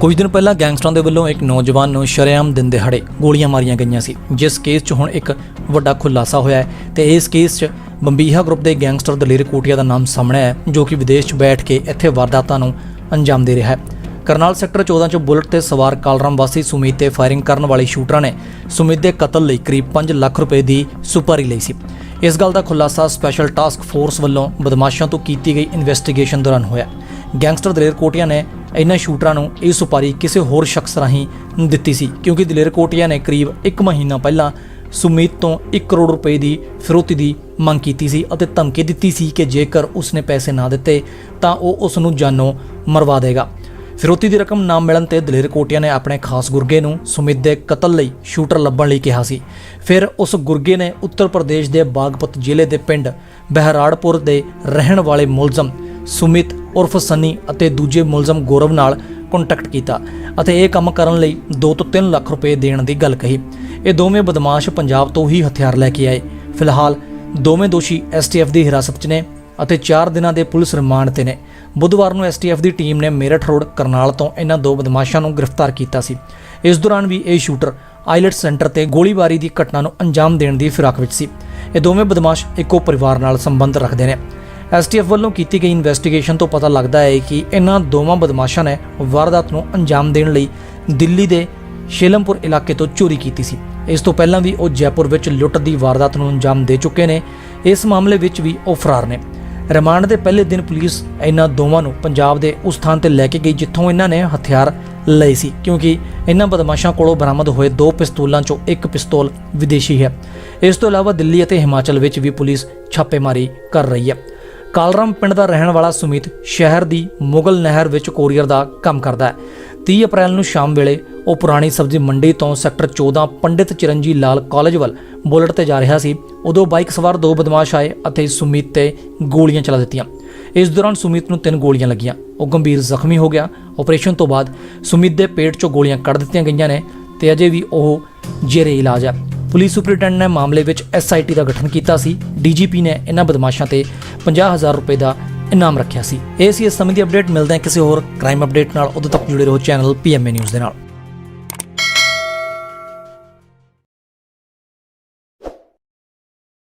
ਕੁਝ ਦਿਨ ਪਹਿਲਾਂ ਗੈਂਗਸਟਰਾਂ ਦੇ ਵੱਲੋਂ ਇੱਕ ਨੌਜਵਾਨ ਨੂੰ ਸ਼ਰੇਆਮ ਦਿਨ ਦਿਹਾੜੇ ਗੋਲੀਆਂ ਮਾਰੀਆਂ ਗਈਆਂ ਸੀ, ਜਿਸ ਕੇਸ 'ਚ ਹੁਣ ਇੱਕ ਵੱਡਾ ਖੁਲਾਸਾ ਹੋਇਆ ਹੈ ਤੇ ਇਸ ਕੇਸ 'ਚ ਬੰਬੀਹਾ ਗਰੁੱਪ ਦੇ ਗੈਂਗਸਟਰ ਦਲੇਰ ਕੋਟੀਆ ਦਾ ਨਾਮ ਸਾਹਮਣੇ ਆਇਆ ਹੈ, ਜੋ ਕਿ ਵਿਦੇਸ਼ 'ਚ ਬੈਠ ਕੇ ਇੱਥੇ ਵਾਰਦਾਤਾਂ ਨੂੰ ਅੰਜਾਮ ਦੇ ਰਿਹਾ ਹੈ। ਕਰਨਾਲ ਸੈਕਟਰ 14 'ਚ ਬੁਲਟ ਤੇ ਸਵਾਰ ਕਾਲਰਾਮ ਵਾਸੀ ਸੁਮੀਤ ਤੇ ਫਾਇਰਿੰਗ ਕਰਨ ਵਾਲੇ ਸ਼ੂਟਰਾਂ ਨੇ ਸੁਮੀਤ ਦੇ ਕਤਲ ਲਈ ਕਰੀਬ 5 ਲੱਖ ਰੁਪਏ ਦੀ ਸੁਪਾਰੀ ਲਈ ਸੀ। ਇਸ ਗੱਲ ਦਾ ਖੁਲਾਸਾ ਸਪੈਸ਼ਲ ਟਾਸਕ ਫੋਰਸ ਵੱਲੋਂ ਬਦਮਾਸ਼ਾਂ ਤੋਂ ਕੀਤੀ ਗਈ ਇਨਵੈਸਟੀਗੇਸ਼ਨ ਦੌਰਾਨ ਹੋਇਆ ਗੈਂਗਸਟਰ ਦਲੇਰ ਕੋਟੀਆ ਨੇ ਇਹਨਾਂ ਸ਼ੂਟਰਾਂ ਨੂੰ ਇਹ ਸੁਪਾਰੀ ਕਿਸੇ ਹੋਰ ਸ਼ਖਸ ਰਾਹੀਂ ਦਿੱਤੀ ਸੀ, ਕਿਉਂਕਿ ਦਲੇਰ ਕੋਟੀਆ ਨੇ ਕਰੀਬ 1 ਮਹੀਨਾ ਪਹਿਲਾਂ ਸੁਮੀਤ ਤੋਂ 1 ਕਰੋੜ ਰੁਪਏ ਦੀ ਫਿਰੋਤੀ ਦੀ ਮੰਗ ਕੀਤੀ ਸੀ ਅਤੇ ਧਮਕੀ ਦਿੱਤੀ ਸੀ ਕਿ ਜੇਕਰ ਉਸਨੇ ਪੈਸੇ ਨਾ ਦਿੱਤੇ ਤਾਂ ਉਹ ਉਸ ਨੂੰ ਜਾਨੋਂ ਮਰਵਾ ਦੇਗਾ। ਫਿਰੋਤੀ ਦੀ ਰਕਮ ਨਾ ਮਿਲਣ ਤੇ ਦਲੇਰ ਕੋਟੀਆ ਨੇ ਆਪਣੇ ਖਾਸ ਗੁਰਗੇ ਨੂੰ ਸੁਮਿਤ ਦੇ ਕਤਲ ਲਈ ਸ਼ੂਟਰ ਲੱਭਣ ਲਈ ਕਿਹਾ ਸੀ। ਫਿਰ ਉਸ ਗੁਰਗੇ ਨੇ ਉੱਤਰ ਪ੍ਰਦੇਸ਼ ਦੇ ਬਾਗਪਤ ਜ਼ਿਲ੍ਹੇ ਦੇ ਪਿੰਡ ਬਹਿਰਾੜਪੁਰ ਦੇ ਰਹਿਣ ਵਾਲੇ ਮੁਲਜ਼ਮ ਸੁਮਿਤ ਉਰਫ ਸੰਨੀ ਅਤੇ ਦੂਜੇ ਮੁਲਜ਼ਮ ਗੌਰਵ ਨਾਲ ਕੰਟੈਕਟ ਕੀਤਾ ਅਤੇ ਇਹ ਕੰਮ ਕਰਨ ਲਈ 2 ਤੋਂ 3 ਲੱਖ ਰੁਪਏ ਦੇਣ ਦੀ ਗੱਲ ਕਹੀ। ਇਹ ਦੋਵੇਂ ਬਦਮਾਸ਼ ਪੰਜਾਬ ਤੋਂ ਹੀ ਹਥਿਆਰ ਲੈ ਕੇ ਆਏ। ਫਿਲਹਾਲ ਦੋਵੇਂ ਦੋਸ਼ੀ ਐਸਟੀਐਫ ਦੀ ਹਿਰਾਸਤ 'ਚ ਨੇ ਅਤੇ 4 ਦਿਨਾਂ ਦੇ ਪੁਲਿਸ ਰਿਮਾਂਡ ਤੇ ਨੇ। ਬੁੱਧਵਾਰ ਨੂੰ ਐਸਟੀਐਫ ਦੀ ਟੀਮ ਨੇ ਮੇਰਠ ਰੋਡ, ਕਰਨਾਲ ਤੋਂ ਇਹਨਾਂ ਦੋ ਬਦਮਾਸ਼ਾਂ ਨੂੰ ਗ੍ਰਿਫਤਾਰ ਕੀਤਾ ਸੀ। ਇਸ ਦੌਰਾਨ ਵੀ ਇਹ ਸ਼ੂਟਰ ਆਈਲੈਟ ਸੈਂਟਰ ਤੇ ਗੋਲੀਬਾਰੀ ਦੀ ਘਟਨਾ ਨੂੰ ਅੰਜਾਮ ਦੇਣ ਦੀ ਫਿਰਾਕ ਵਿੱਚ ਸੀ। ਇਹ ਦੋਵੇਂ ਬਦਮਾਸ਼ ਇੱਕੋ ਪਰਿਵਾਰ ਨਾਲ ਸੰਬੰਧ ਰੱਖਦੇ ਨੇ। ਐਸਟੀਐਫ ਵੱਲੋਂ ਕੀਤੀ ਗਈ ਇਨਵੈਸਟੀਗੇਸ਼ਨ ਤੋਂ ਪਤਾ ਲੱਗਦਾ ਹੈ ਕਿ ਇਹਨਾਂ ਦੋਵਾਂ ਬਦਮਾਸ਼ਾਂ ਨੇ ਵਾਰਦਾਤ ਨੂੰ ਅੰਜਾਮ ਦੇਣ ਲਈ ਦਿੱਲੀ ਦੇ ਸ਼ੇਲਮਪੁਰ ਇਲਾਕੇ ਤੋਂ ਚੋਰੀ ਕੀਤੀ ਸੀ। ਇਸ ਤੋਂ ਪਹਿਲਾਂ ਵੀ ਉਹ ਜੈਪੁਰ ਵਿੱਚ ਲੁੱਟ ਦੀ ਵਾਰਦਾਤ ਨੂੰ ਅੰਜਾਮ ਦੇ ਚੁੱਕੇ ਨੇ। ਇਸ ਮਾਮਲੇ ਵਿੱਚ ਵੀ ਉਹ ਫਰਾਰ ਨੇ। ਰਿਮਾਂਡ ਦੇ ਪਹਿਲੇ ਦਿਨ ਪੁਲਿਸ ਇਹਨਾਂ ਦੋਵਾਂ ਨੂੰ ਪੰਜਾਬ ਦੇ ਉਸ ਥਾਂ ਤੇ ਲੈ ਕੇ ਗਈ ਜਿੱਥੋਂ ਇਹਨਾਂ ਨੇ ਹਥਿਆਰ ਲਏ ਸੀ, ਕਿਉਂਕਿ ਇਹਨਾਂ ਬਦਮਾਸ਼ਾਂ ਕੋਲੋਂ ਬਰਾਮਦ ਹੋਏ ਦੋ ਪਿਸਤੌਲਾਂ ਚੋਂ ਇੱਕ ਪਿਸਤੌਲ ਵਿਦੇਸ਼ੀ ਹੈ। ਇਸ ਤੋਂ ਇਲਾਵਾ ਦਿੱਲੀ ਅਤੇ ਹਿਮਾਚਲ ਵਿੱਚ ਵੀ ਪੁਲਿਸ ਛਾਪੇਮਾਰੀ ਕਰ ਰਹੀ ਹੈ। ਕਾਲਰਾਮ ਪਿੰਡ ਦਾ ਰਹਿਣ ਵਾਲਾ ਸੁਮੀਤ ਸ਼ਹਿਰ ਦੀ ਮੁਗਲ ਨਹਿਰ ਵਿੱਚ ਕੋਰੀਅਰ ਦਾ ਕੰਮ ਕਰਦਾ ਹੈ। 30 ਅਪ੍ਰੈਲ ਨੂੰ ਸ਼ਾਮ ਵੇਲੇ ਉਹ ਪੁਰਾਣੀ ਸਬਜ਼ੀ ਮੰਡੀ ਤੋਂ ਸੈਕਟਰ 14 ਪੰਡਿਤ ਚਿਰੰਜੀ ਲਾਲ ਕਾਲਜ ਵੱਲ ਬੁਲਟ ਤੇ ਜਾ ਰਿਹਾ ਸੀ। ਉਦੋਂ ਬਾਈਕ ਸਵਾਰ ਦੋ ਬਦਮਾਸ਼ ਆਏ ਅਤੇ ਸੁਮੀਤ ਤੇ ਗੋਲੀਆਂ ਚਲਾ ਦਿੱਤੀਆਂ। ਇਸ ਦੌਰਾਨ ਸੁਮੀਤ ਨੂੰ ਤਿੰਨ ਗੋਲੀਆਂ ਲੱਗੀਆਂ। ਉਹ ਗੰਭੀਰ ਜ਼ਖਮੀ ਹੋ ਗਿਆ। ਆਪਰੇਸ਼ਨ ਤੋਂ ਬਾਅਦ ਸੁਮੀਤ ਦੇ ਪੇਟ 'ਚੋਂ ਗੋਲੀਆਂ ਕੱਢ ਦਿੱਤੀਆਂ ਗਈਆਂ ਨੇ ਤੇ ਅਜੇ ਵੀ ਉਹ ਜੇਰੇ ਇਲਾਜ ਹੈ। ਪੁਲਿਸ ਸੁਪਰਡੈਂਟ ਨੇ ਮਾਮਲੇ ਵਿੱਚ ਐਸਆਈਟੀ ਦਾ ਗਠਨ ਕੀਤਾ ਸੀ। ਡੀਜੀਪੀ ਨੇ ਇਹਨਾਂ ਬਦਮਾਸ਼ਾਂ ਤੇ 50000 ਰੁਪਏ ਦਾ ਇਨਾਮ ਰੱਖਿਆ ਸੀ। ਇਹ ਸੀ ਇਸ ਸਮੇਂ ਦੀ ਅਪਡੇਟ ਮਿਲਦੇ ਹਾਂ ਕਿਸੇ ਹੋਰ ਕ੍ਰਾਈਮ ਅਪਡੇਟ ਨਾਲ। ਉਦੋਂ ਤੱਕ ਜੁੜੇ ਰਹੋ ਚੈਨਲ ਪੀਐਮਏ ਨਿਊਜ਼ ਦੇ ਨਾਲ।